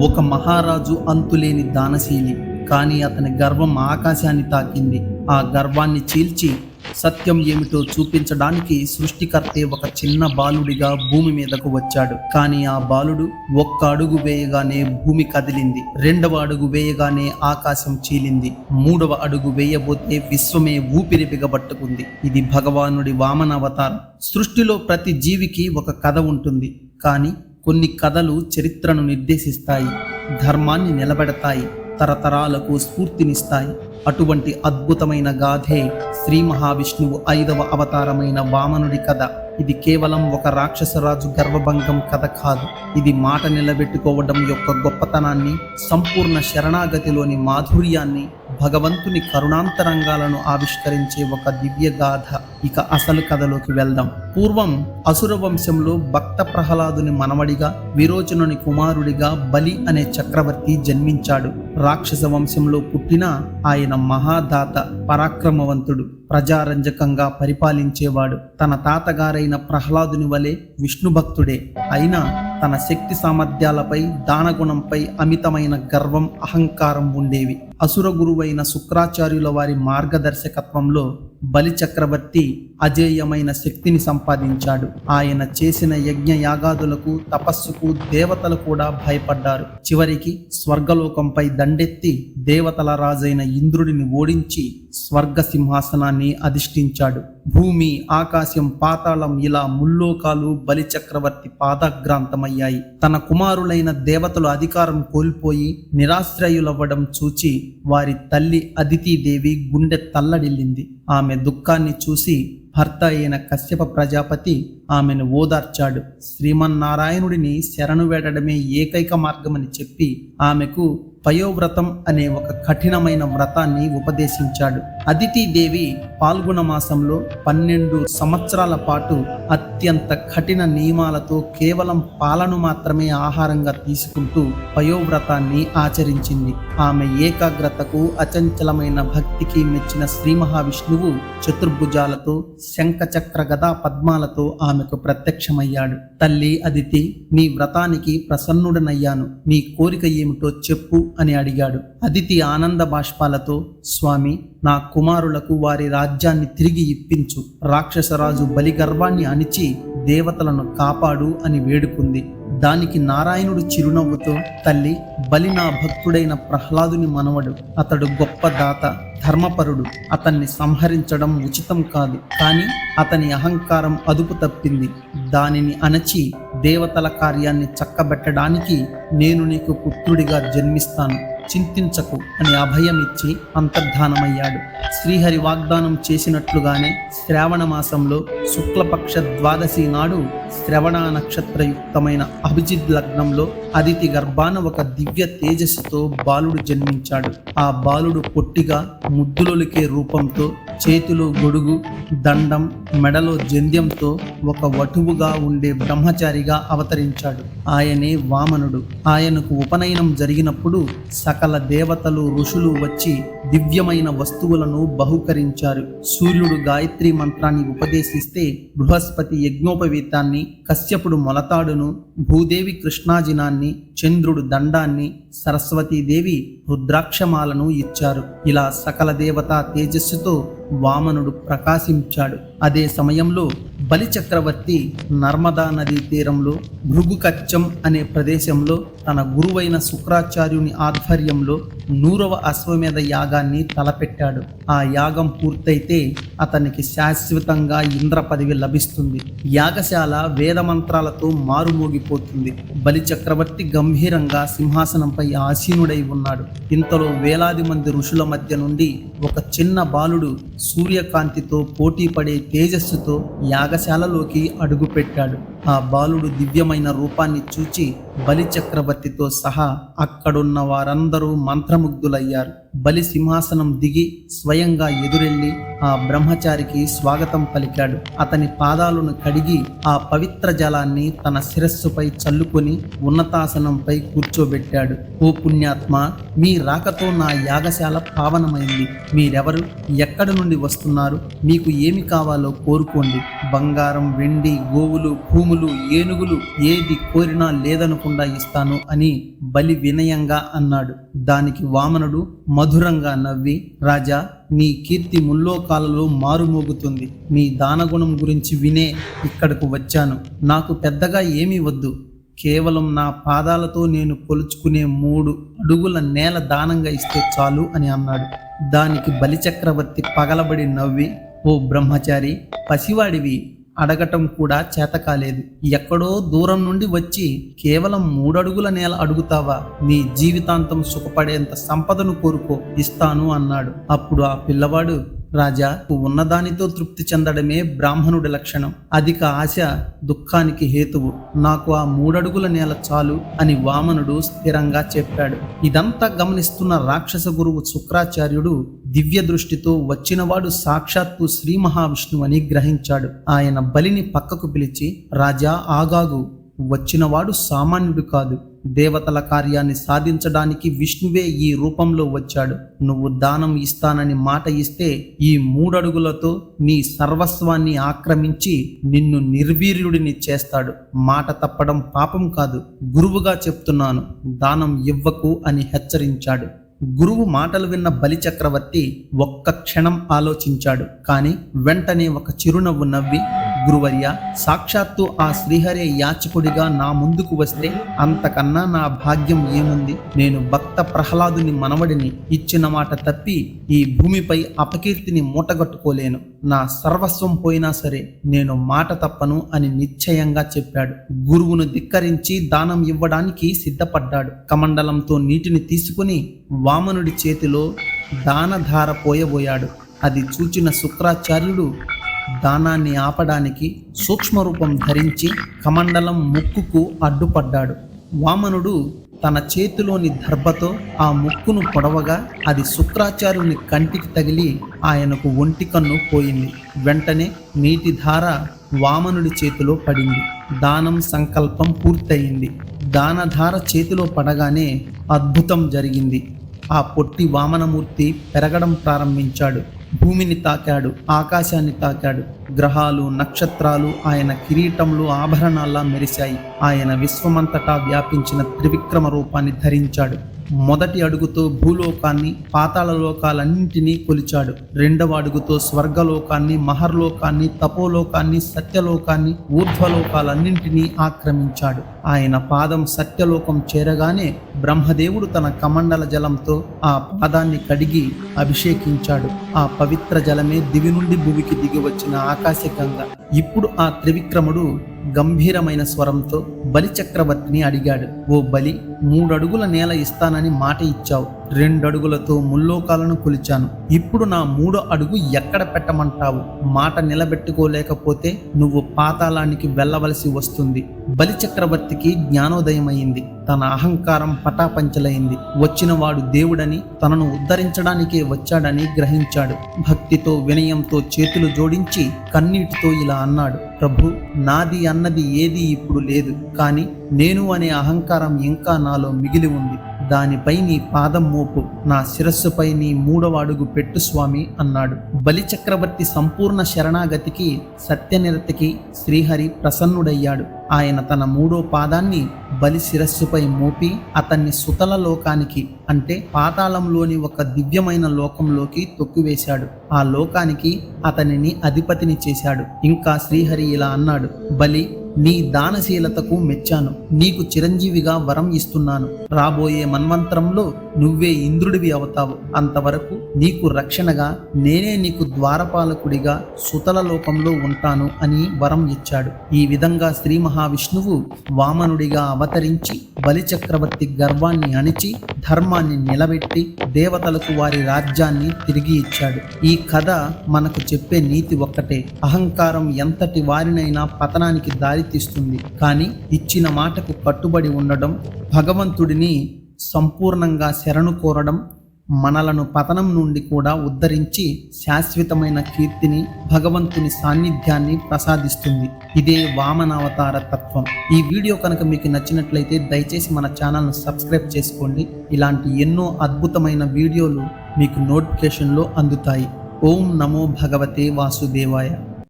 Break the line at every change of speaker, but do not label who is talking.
ఒక మహారాజు అంతులేని దానశీలి కానీ అతని గర్వం ఆకాశాన్ని తాకింది. ఆ గర్వాన్ని చీల్చి సత్యం ఏమిటో చూపించడానికి సృష్టికర్తే ఒక చిన్న బాలుడిగా భూమి మీదకు వచ్చాడు. కానీ ఆ బాలుడు ఒక్క అడుగు వేయగానే భూమి కదిలింది. రెండవ అడుగు వేయగానే ఆకాశం చీలింది. మూడవ అడుగు వేయబోతే విశ్వమే ఊపిరి బిగబట్టుకుంది. ఇది భగవానుడి వామన అవతారం సృష్టిలో ప్రతి జీవికి ఒక కథ ఉంటుంది. కానీ కొన్ని కథలు చరిత్రను నిర్దేశిస్తాయి ధర్మాన్ని నిలబెడతాయి తరతరాలకు స్ఫూర్తినిస్తాయి. అటువంటి అద్భుతమైన గాథే శ్రీ మహావిష్ణువు ఐదవ అవతారమైన వామనుడి కథ. ఇది కేవలం ఒక రాక్షసరాజు గర్వభంగం కథ కాదు. ఇది మాట నిలబెట్టుకోవడం యొక్క గొప్పతనాన్ని సంపూర్ణ శరణాగతిలోని మాధుర్యాన్ని భగవంతుని కరుణాంతరంగాలను ఆవిష్కరించే ఒక దివ్య గాథ. ఇక అసలు కథలోకి వెళ్దాం. పూర్వం అసుర వంశంలో భక్త ప్రహ్లాదుని మనవడిగా విరోచనుని కుమారుడిగా బలి అనే చక్రవర్తి జన్మించాడు. రాక్షస వంశంలో పుట్టిన ఆయన మహాదాత పరాక్రమవంతుడు ప్రజారంజకంగా పరిపాలించేవాడు. తన తాతగారైన ప్రహ్లాదుని వలె విష్ణు భక్తుడే అయినా తన శక్తి సామర్థ్యాలపై దానగుణంపై అమితమైన గర్వం అహంకారం ఉండేవి. అసుర గురువైన శుక్రాచార్యుల వారి మార్గదర్శకత్వంలో బలి చక్రవర్తి అజేయమైన శక్తిని సంపాదించాడు. ఆయన చేసిన యజ్ఞ యాగాదులకు తపస్సుకు దేవతలు కూడా భయపడ్డారు. చివరికి స్వర్గలోకంపై దండెత్తి దేవతల రాజైన ఇంద్రుడిని ఓడించి స్వర్గ సింహాసనాన్ని అధిష్ఠించాడు. భూమి ఆకాశం పాతాళం ఇలా ముల్లోకాలు బలిచక్రవర్తి పాదాగ్రాంతమయ్యాయి పాదగ్రాంతమయ్యాయి. తన కుమారులైన దేవతలు అధికారం కోల్పోయి నిరాశ్రయులవ్వడం చూచి వారి తల్లి అదితీదేవి గుండె తల్లడిల్లింది. ఆమె దుఃఖాన్ని చూసి భర్త అయిన కశ్యప ప్రజాపతి ఆమెను ఓదార్చాడు. శ్రీమన్నారాయణుడిని శరణు వేడడమే ఏకైక మార్గమని చెప్పి ఆమెకు పయోవ్రతం అనే ఒక కఠినమైన వ్రతాన్ని ఉపదేశించాడు. అదితిదేవి పాల్గొన మాసంలో పన్నెండు సంవత్సరాల పాటు అత్యంత కఠిన నియమాలతో కేవలం పాలను మాత్రమే ఆహారంగా తీసుకుంటూ పయోవ్రతాన్ని ఆచరించింది. ఆమె ఏకాగ్రతకు అచంచలమైన భక్తికి మెచ్చిన శ్రీ మహావిష్ణువు చతుర్భుజాలతో శంఖచక్ర గదా పద్మాలతో ఆమెకు ప్రత్యక్షమయ్యాడు. తల్లి అదితి నీ వ్రతానికి ప్రసన్నుడనయ్యాను. నీ కోరిక ఏమిటో చెప్పు అని అడిగాడు. అదితి ఆనంద బాష్పాలతో స్వామి నా కుమారులకు వారి రాజ్యాన్ని తిరిగి ఇప్పించు. రాక్షసరాజు బలి గర్వాన్ని అణిచి దేవతలను కాపాడు అని వేడుకుంది. దానికి నారాయణుడు చిరునవ్వుతో తల్లి బలి నా భక్తుడైన ప్రహ్లాదుని మనవడు. అతడు గొప్ప దాత ధర్మపరుడు. అతన్ని సంహరించడం ఉచితం కాదు. కానీ అతని అహంకారం అదుపు తప్పింది. దానిని అణచి దేవతల కార్యాన్ని చక్కబెట్టడానికి నేను నీకు పుత్రుడిగా జన్మిస్తాను. చింతించకు అని అభయమిచ్చి అంతర్ధానమయ్యాడు. శ్రీహరి వాగ్దానం చేసినట్లుగానే శ్రావణ మాసంలో శుక్లపక్ష ద్వాదశి నాడు శ్రవణ నక్షత్రయుక్తమైన అభిజిత్ లగ్నంలో అదితి గర్భాన ఒక దివ్య తేజస్సుతో బాలుడు జన్మించాడు. ఆ బాలుడు పొట్టిగా ముద్దులొలికే రూపంతో చేతిలో గొడుగు దండం మెడలో జంధ్యంతో ఒక వటువుగా ఉండే బ్రహ్మచారిగా అవతరించాడు. ఆయనే వామనుడు. ఆయనకు ఉపనయనం జరిగినప్పుడు సకల దేవతలు ఋషులు వచ్చి దివ్యమైన వస్తువులను బహుకరించారు. సూర్యుడు గాయత్రి మంత్రాన్ని ఉపదేశిస్తే బృహస్పతి యజ్ఞోపవీతాన్ని కశ్యపుడు మొలతాడును భూదేవి కృష్ణాజినాన్ని చంద్రుడు దండాన్ని సరస్వతీదేవి రుద్రాక్షమాలను ఇచ్చారు. ఇలా సకల దేవతా తేజస్సుతో వామనుడు ప్రకాశించాడు. అదే సమయంలో బలిచక్రవర్తి నర్మదా నదీ తీరంలో భృగుకచ్చం అనే ప్రదేశంలో తన గురువైన శుక్రాచార్యుని ఆధ్వర్యంలో నూరవ అశ్వమేధ యాగాన్ని తలపెట్టాడు. ఆ యాగం పూర్తయితే అతనికి శాశ్వతంగా ఇంద్ర పదవి లభిస్తుంది. యాగశాల వేదమంత్రాలతో మారుమోగిపోతుంది. బలి చక్రవర్తి గంభీరంగా సింహాసనంపై ఆసీనుడై ఉన్నాడు. ఇంతలో వేలాది మంది ఋషుల మధ్య నుండి ఒక చిన్న బాలుడు సూర్యకాంతితో పోటీ పడే తేజస్సుతో యాగశాలలోకి అడుగుపెట్టాడు. ఆ బాలుడు దివ్యమైన రూపాన్ని చూచి బలిచక్రవర్తితో సహా అక్కడున్న వారందరూ మంత్రముగ్ధులయ్యారు. బలి సింహాసనం దిగి స్వయంగా ఎదురెళ్ళి ఆ బ్రహ్మచారికి స్వాగతం పలికాడు. అతని పాదాలను కడిగి ఆ పవిత్ర జలాన్ని తన శిరస్సుపై చల్లుకొని ఉన్నతాసనంపై కూర్చోబెట్టాడు. ఓ పుణ్యాత్మ మీ రాకతో నా యాగశాల పావనమైంది. మీరెవరు? ఎక్కడ నుండి వస్తున్నారు? మీకు ఏమి కావాలో కోరుకోండి. బంగారం వెండి గోవులు భూములు ఏనుగులు ఏది కోరినా లేదనకుండా ఇస్తాను అని బలి వినయంగా అన్నాడు. దానికి వామనుడు మధురంగా నవ్వి రాజా నీ కీర్తి ముల్లోకాలలో మారుమోగుతుంది. నీ దానగుణం గురించి వినే ఇక్కడకు వచ్చాను. నాకు పెద్దగా ఏమీ వద్దు. కేవలం నా పాదాలతో నేను కొలుచుకునే మూడు అడుగుల నేల దానంగా ఇస్తే చాలు అని అన్నాడు. దానికి బలిచక్రవర్తి పగలబడి నవ్వి ఓ బ్రహ్మచారి పసివాడివి. అడగటం కూడా చేత కాలేదు ఎక్కడో దూరం నుండి వచ్చి కేవలం మూడడుగుల నేల అడుగుతావా? నీ జీవితాంతం సుఖపడేంత సంపదను కోరుకో ఇస్తాను అన్నాడు. అప్పుడు ఆ పిల్లవాడు రాజా ఉన్నదానితో తృప్తి చెందడమే బ్రాహ్మణుడి లక్షణం. అధిక ఆశ దుఃఖానికి హేతువు. నాకు ఆ మూడడుగుల నేల చాలు అని వామనుడు స్థిరంగా చెప్పాడు. ఇదంతా గమనిస్తున్న రాక్షస గురువు శుక్రాచార్యుడు దివ్య దృష్టితో వచ్చినవాడు సాక్షాత్తు శ్రీ మహావిష్ణువు అని గ్రహించాడు. ఆయన బలిని పక్కకు పిలిచి రాజా ఆగాగు. వచ్చినవాడు సామాన్యుడు కాదు. దేవతల కార్యాన్ని సాధించడానికి విష్ణువే ఈ రూపంలో వచ్చాడు. నువ్వు దానం ఇస్తానని మాట ఇస్తే ఈ మూడడుగులతో నీ సర్వస్వాన్ని ఆక్రమించి నిన్ను నిర్వీర్యుడిని చేస్తాడు. మాట తప్పడం పాపం కాదు. గురువుగా చెప్తున్నాను. దానం ఇవ్వకు అని హెచ్చరించాడు. గురువు మాటలు విన్న బలి చక్రవర్తి ఒక్క క్షణం ఆలోచించాడు కానీ వెంటనే ఒక చిరునవ్వు నవ్వి గురువర్య సాక్షాత్తు ఆ శ్రీహరే యాచకుడిగా నా ముందుకు వస్తే అంతకన్నా నా భాగ్యం ఏముంది? నేను భక్త ప్రహ్లాదుని మనవడిని ఇచ్చిన మాట తప్పి ఈ భూమిపై అపకీర్తిని మూటగట్టుకోలేను. నా సర్వస్వం పోయినా సరే నేను మాట తప్పను అని నిశ్చయంగా చెప్పాడు. గురువును ధిక్కరించి దానం ఇవ్వడానికి సిద్ధపడ్డాడు. కమండలంతో నీటిని తీసుకుని వామనుడి చేతిలో దానధార పోయబోయాడు. అది చూచిన శుక్రాచార్యుడు దానాన్ని ఆపడానికి సూక్ష్మరూపం ధరించి కమండలం ముక్కుకు అడ్డుపడ్డాడు. వామనుడు తన చేతిలోని దర్భతో ఆ ముక్కును పొడవగా అది శుక్రాచార్యుని కంటికి తగిలి ఆయనకు ఒంటి కన్ను పోయింది. వెంటనే నీటి ధార వామనుడి చేతిలో పడింది. దానం సంకల్పం పూర్తయింది. దానధార చేతిలో పడగానే అద్భుతం జరిగింది. ఆ పొట్టి వామనమూర్తి పెరగడం ప్రారంభించాడు. భూమిని తాకాడు ఆకాశాన్ని తాకాడు. గ్రహాలు నక్షత్రాలు ఆయన కిరీటంలో ఆభరణాల్లా మెరిశాయి. ఆయన విశ్వమంతటా వ్యాపించిన త్రివిక్రమ రూపాన్ని ధరించాడు. మొదటి అడుగుతో భూలోకాన్ని పాతాళ లోకాలన్నింటినీ కొలిచాడు. రెండవ అడుగుతో స్వర్గలోకాన్ని మహర్లోకాన్ని తపోలోకాన్ని సత్యలోకాన్ని ఊర్ధ్వలోకాలన్నింటినీ ఆక్రమించాడు. ఆయన పాదం సత్యలోకం చేరగానే బ్రహ్మదేవుడు తన కమండల జలంతో ఆ పాదాన్ని కడిగి అభిషేకించాడు. ఆ పవిత్ర జలమే దివి నుండి భూమికి దిగి వచ్చిన ఆకాశగంగ ఇప్పుడు ఆ త్రివిక్రముడు గంభీరమైన స్వరంతో బలి చక్రవర్తిని అడిగాడు. ఓ బలి మూడడుగుల నేల ఇస్తానని మాట ఇచ్చావు. రెండు అడుగులతో ముల్లోకాలను కొలిచాను. ఇప్పుడు నా మూడో అడుగు ఎక్కడ పెట్టమంటావు? మాట నిలబెట్టుకోలేకపోతే నువ్వు పాతాళానికి వెళ్ళవలసి వస్తుంది. బలి చక్రవర్తికి జ్ఞానోదయమైంది. తన అహంకారం పటాపంచలైంది. వచ్చినవాడు దేవుడని తనను ఉద్ధరించడానికే వచ్చాడని గ్రహించాడు. భక్తితో వినయంతో చేతులు జోడించి కన్నీటితో ఇలా అన్నాడు ప్రభు నాది అన్నది ఏది ఇప్పుడు లేదు. కానీ నేను అనే అహంకారం ఇంకా నాలో మిగిలి ఉంది. దానిపై నీ పాదం మోపు నా శిరస్సుపై నీ మూడవ అడుగు పెట్టు స్వామి అన్నాడు. బలిచక్రవర్తి సంపూర్ణ శరణాగతికి సత్యనిరతికి శ్రీహరి ప్రసన్నుడయ్యాడు. ఆయన తన మూడో పాదాన్ని బలి శిరస్సుపై మోపి అతన్ని సుతల లోకానికి అంటే పాతాళంలోని ఒక దివ్యమైన లోకంలోకి తొక్కివేశాడు. ఆ లోకానికి అతనిని అధిపతిని చేశాడు. ఇంకా శ్రీహరి ఇలా అన్నాడు బలి నీ దానశీలతకు మెచ్చాను. నీకు చిరంజీవిగా వరం ఇస్తున్నాను. రాబోయే మన్వంతరంలో నువ్వే ఇంద్రుడివి అవుతావు. అంతవరకు నీకు రక్షణగా నేనే నీకు ద్వారపాలకుడిగా సుతల లోకంలో ఉంటాను అని వరం ఇచ్చాడు. ఈ విధంగా శ్రీ మహావిష్ణువు వామనుడిగా అవతరించి బలి చక్రవర్తి గర్వాన్ని అణిచి ధర్మాన్ని నిలబెట్టి దేవతలకు వారి రాజ్యాన్ని తిరిగి ఇచ్చాడు. ఈ కథ మనకు చెప్పే నీతి ఒక్కటే. అహంకారం ఎంతటి వారినైనా పతనానికి దారితీస్తుంది. కానీ ఇచ్చిన మాటకు కట్టుబడి ఉండడం భగవంతుడిని సంపూర్ణంగా శరణు కోరడం మనలను పతనం నుండి కూడా ఉద్ధరించి శాశ్వతమైన కీర్తిని భగవంతుని సాన్నిధ్యాన్ని ప్రసాదిస్తుంది. ఇదే వామనావతార తత్వం. ఈ వీడియో కనుక మీకు నచ్చినట్లయితే దయచేసి మన ఛానల్ను సబ్స్క్రైబ్ చేసుకోండి. ఇలాంటి ఎన్నో అద్భుతమైన వీడియోలు మీకు నోటిఫికేషన్లో అందుతాయి. ఓం నమో భగవతే వాసుదేవాయ.